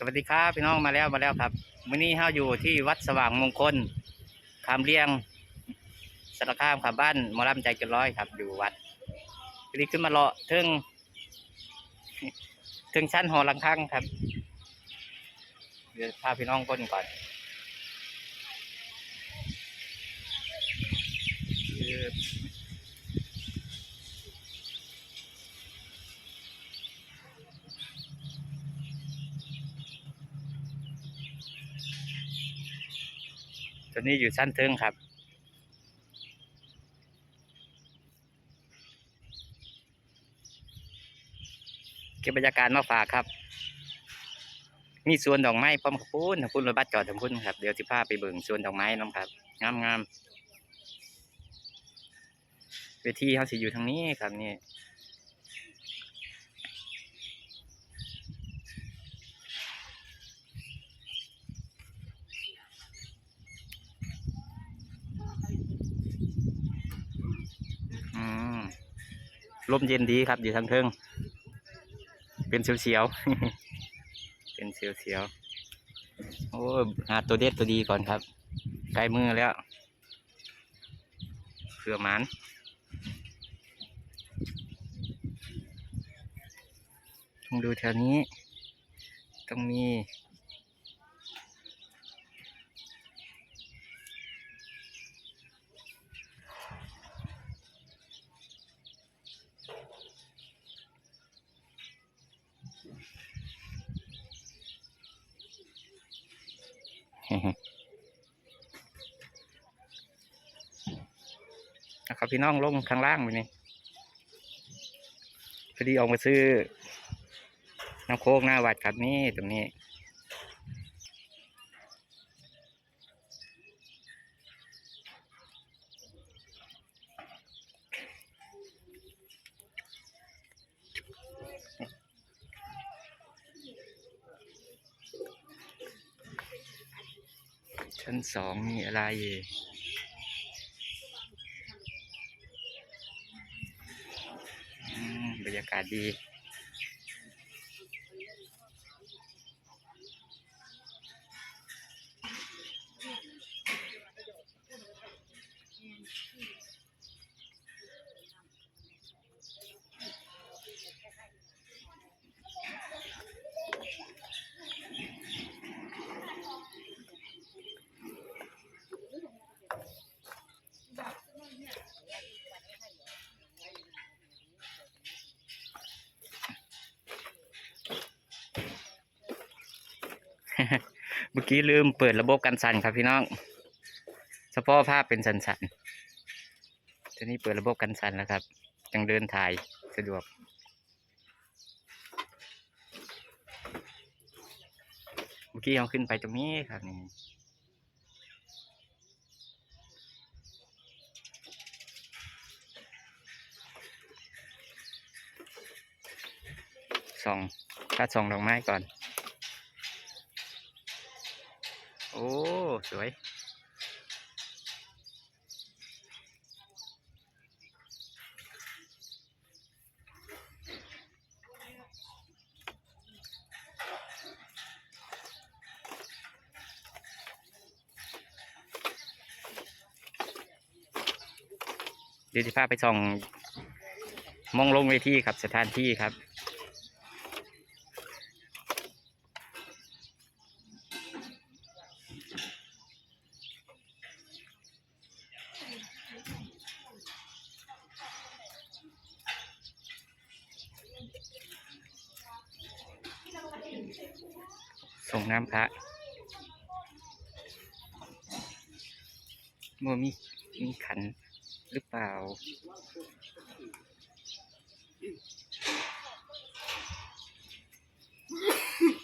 สวัสดีครับพี่น้องมาแล้วมาแล้วครับมื้อนี้เฮาอยู่ที่วัดสว่างมงคลคำเลียงสารคามครับบ้านมอลำใจเกินร้อยครับ อยู่วัดทีนี้ขึ้นมาเลาะถึงถึงชั้นหอหลังข้างครับ เดี๋ยวพาพี่น้องก้นก่อนคื ตัวนี้อยู่ชั้นเทิงครับ เก็บบรรยากาศมาฝากครับ มีสวนดอกไม้พร้อมกับพูนทางพูนรถบัสจอดทางพูนครับ เดี๋ยวที่พาไปเบิ่งสวนดอกไม้น้องครับ งามงามเวทีเขาสิอยู่ทางนี้ครับนี่ อืม ลมเย็นดีครับอยู่ทางเทิงเป็นเสียวๆเป็นเสียวๆโอ้หาตัวเด็ดตัวดีก่อนครับใกล้มือแล้วเผื่อมันต้องดูแถวนี้ ต้องมี นะครับพี่น้องลงข้างล่างไปนี่พอดีออกมาซื้อน้ำโคกหน้าวัดครับนี่ตรงนี้ ชั้นสองมีอะไรอืมบรรยากาศดี เมื่อกี้ลืมเปิดระบบกันสั่นครับพี่น้องเฉพาะภาพเป็นสั่นๆทีนี้เปิดระบบกันสั่นแล้วครับจังเดินถ่ายสะดวกเมื่อกี้เราขึ้นไปตรงนี้ครับนี่ส่องถ้าส่องดอกไม้ก่อน โอ้ สวย เดี๋ยวจะพาไปส่องมองลงเวทีครับ สถานที่ครับ น้ำพระมัวมีมีขันหรือเปล่าอ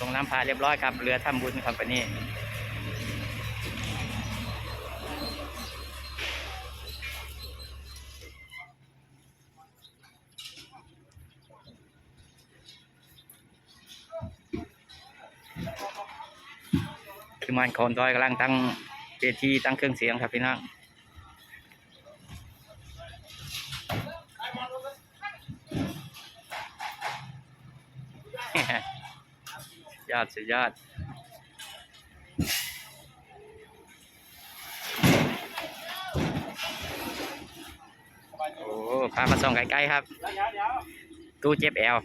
ลงน้ำพาเรียบร้อยครับ เรือทำบุญครับวันนี้คือมันคนดอยกำลังตั้งเวทีตั้งเครื่องเสียงครับพี่น้อง ยอดสุดยอดโอ้พามาส่องใกล้ๆครับ ตู้เจ็บแอล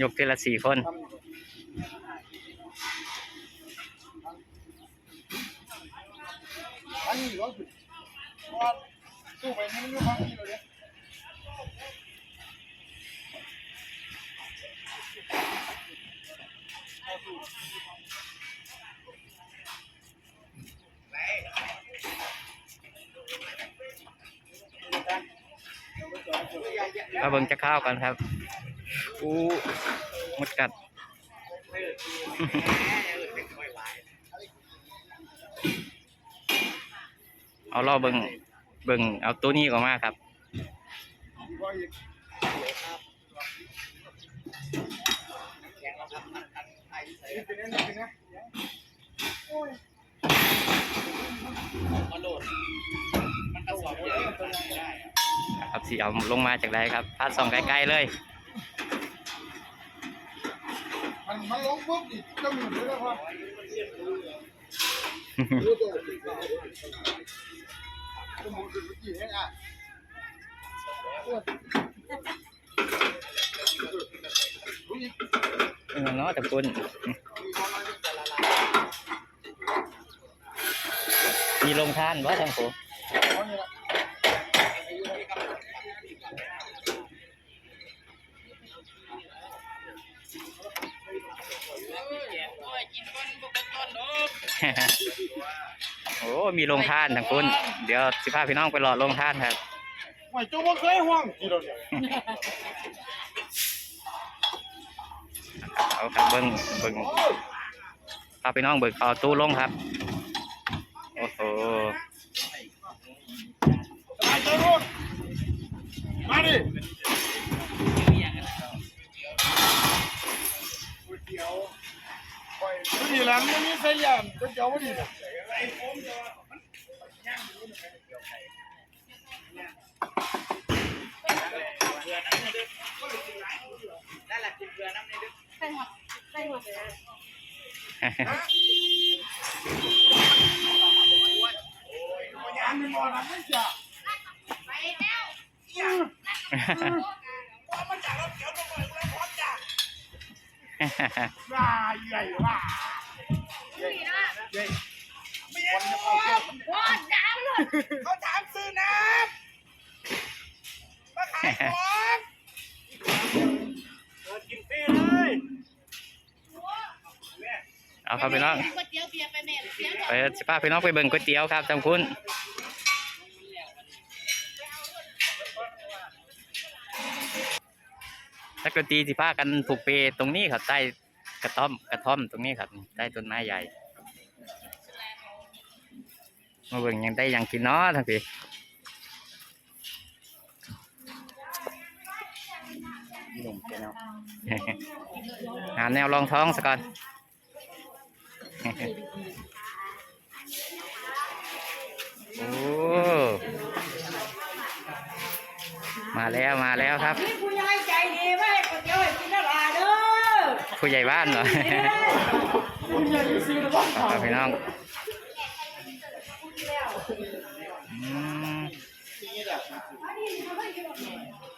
ยกทีละสี่คนอันนี้ก็คือว่าตู้ไปนี่มันอยู่ข้างนี้เลย มาเบิ่งจะข้าวกันครับอู้มดกัด เอาล่อเบิ่งเบิ่งเอาตัวนี้ออกมาครับ ครับสีเอาลงมาจากไหนครับพาดส่องใกล้ๆเลย มันมันลงปุ๊บดิก็มีเลยนะพ่อรู้ตัวตัวมันคือ เออเนาะแต่คุณมีความหมายเป็นแต่ละลายมีลงท่านว่าทางผมเพราะนี่ละโอ้มีลงท่านทางคุณเดี๋ยวสิพาพี่น้องไปรอลงท่านครับไม่เจ้าว่าเคยห่วงกี่เรา เอาครับเบิ้งเบิ้งพาไปน้องเบิกเอาตู้ลงครับ โอ้โหมาดิดูดีหลังไม่มีใส่ยามก็เจ้าว่ดีนะนั่นแหละกินเกลือน้ำในดึก หมอนะไม่จ้ะไปแล้วว้าใหญ่ว้านี่นะใหญ่ว้าดาวเลยเขาถามซื้อน้ำมาขายของกินฟรีเลย เอาครับพี่น้องก๋วยเตี๋ยวเบียร์ไปแม่เสียไปสิพาพี่น้องไปเบิ่งก๋วยเตี๋ยวครับทางคุณนักดนตรีสิพากันผูกเปตรงนี้ครับใต้กระท่อมกระท่อมตรงนี้ครับใต้ต้นไม้ใหญ่มาเบิ่งยังได้หยังกินเนาะทั้งพี่หนุ่มเนาะหาแนวรองท้องสักก่อน โอ้มาแล้วมาแล้วครับ ผู้ใหญ่ใจดีไหมก๋วยเตี๋ยวให้กินละลายเด้อผู้ใหญ่บ้านเหรอผู้ใหญ่ซื้อละบ้านครับพี่น้องอืม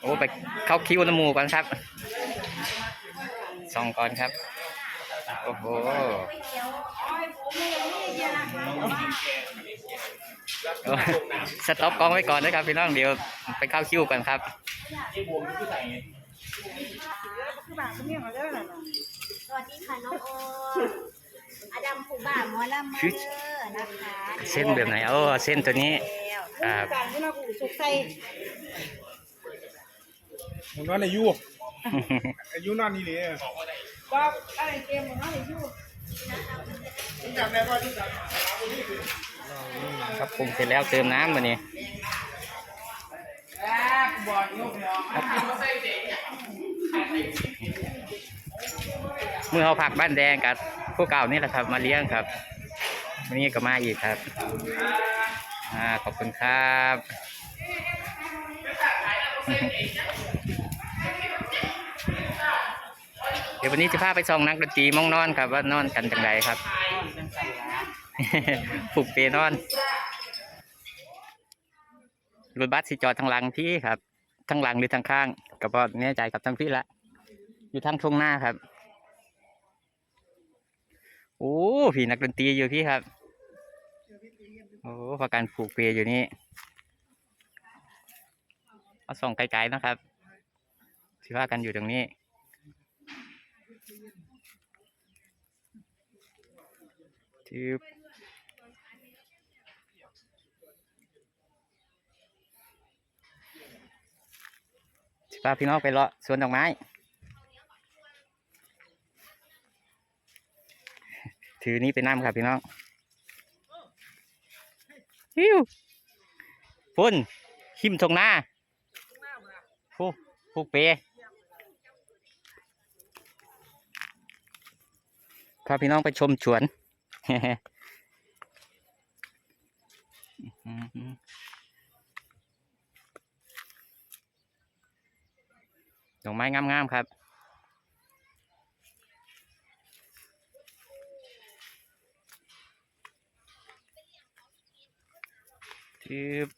โอ้ไปเข้าคิวน้ำหมูก่อนครับส่องก่อนครับโอ้โหโอ้สต็อปกล้องไว้ก่อนนะครับพี่น้องเดี๋ยวไปเข้าคิวกันครับคือบ้านเขาเนี่ยเขาเด้อน่ะสวัสดีค่ะน้องโออาดัมผู้บ่าหมอลำมาเด้อนะคะเส้นแบบไหนโอ้เส้นตัวนี้แล้วครับการที่เรากูสุกใส่ผมนอนอายุอายุนอนนี่เลย บอกอะไรเกมของเขาให้อยู่ครับปรุงเสร็จแล้วเติมน้ำมาเนี่ยเนาะเมื่อเขาผักบ้านแดงกับพวกเก่านี่แหละครับ มาเลี้ยงครับวันนี้ก็มาอีกครับอ่าขอบคุณครับ ดี๋ยววันนี้จะพาไปส่องนักดนตรีมองนอนครับ ว่านอนกันจังไรครับผูกเปนอนรถบัสสิจอดทางหลังพี่ครับทางหลังหรือทางข้างก็พอแน่ใจกับทางพี่ละ อยู่ทางทุ่งหน้าครับโอ้พี่นักดนตรีอยู่พี่ครับโอ้พาการผูกเปยอยู่นี่เอาส่องไกลๆนะครับสิว่ากันอยู่ตรงนี้ ทึบสิพาพี่น้องไปเลาะสวนดอกไม้ ถือนี้ไปน้ำครับพี่น้องฮิวพุ่นหิมทงหน้าผู้ผู้เปพาพี่น้องไปชมสวน ดอกไม้งามๆครับทึบ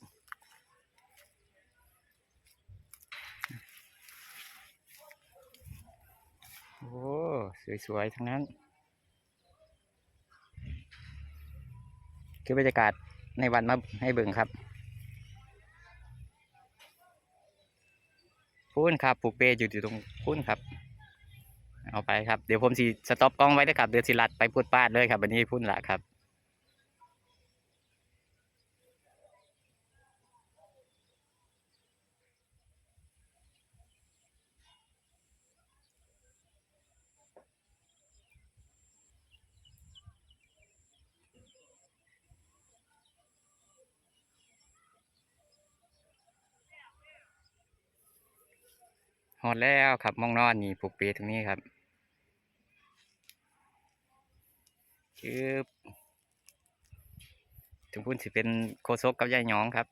โอ้ สวย ๆ ทั้งนั้น คือบรรยากาศในวันมาให้เบิ่งครับพุ่นครับปลูกเปยอยู่ตรงพุ่นครับ เอาไปครับ เดี๋ยวผมสีสต็อปกล้องไว้นะครับเดี๋ยวสิลัดไปพูดปาดเลยครับวันนี้พุ่นละครับ หอดแล้วครับมองนอนนี่ปลูกปรตรงนี้ครับชืบถึงพุ่นสิเป็นโคซกกับยายหยองครับ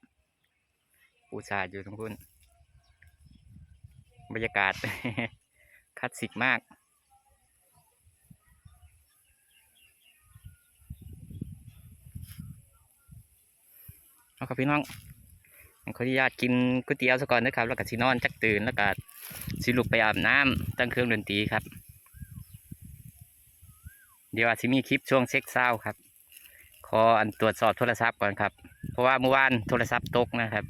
ปูซาดอยู่ตรงพุ่นบรรยากาศคลาสสิกมาก เอาครับพี่น้อง ขออนุญาตกินก๋วยเตี๋ยวซะก่อนนะครับ แล้วก็สินอนจักตื่นแล้วก็สิลุกไปอาบน้ำตั้งเครื่องดนตรีครับ เดี๋ยวอาจจะมีคลิปช่วงเช็คเศร้าครับ ขออันตรวจสอบโทรศัพท์ก่อนครับ เพราะว่าเมื่อวานโทรศัพท์ตกนะครับ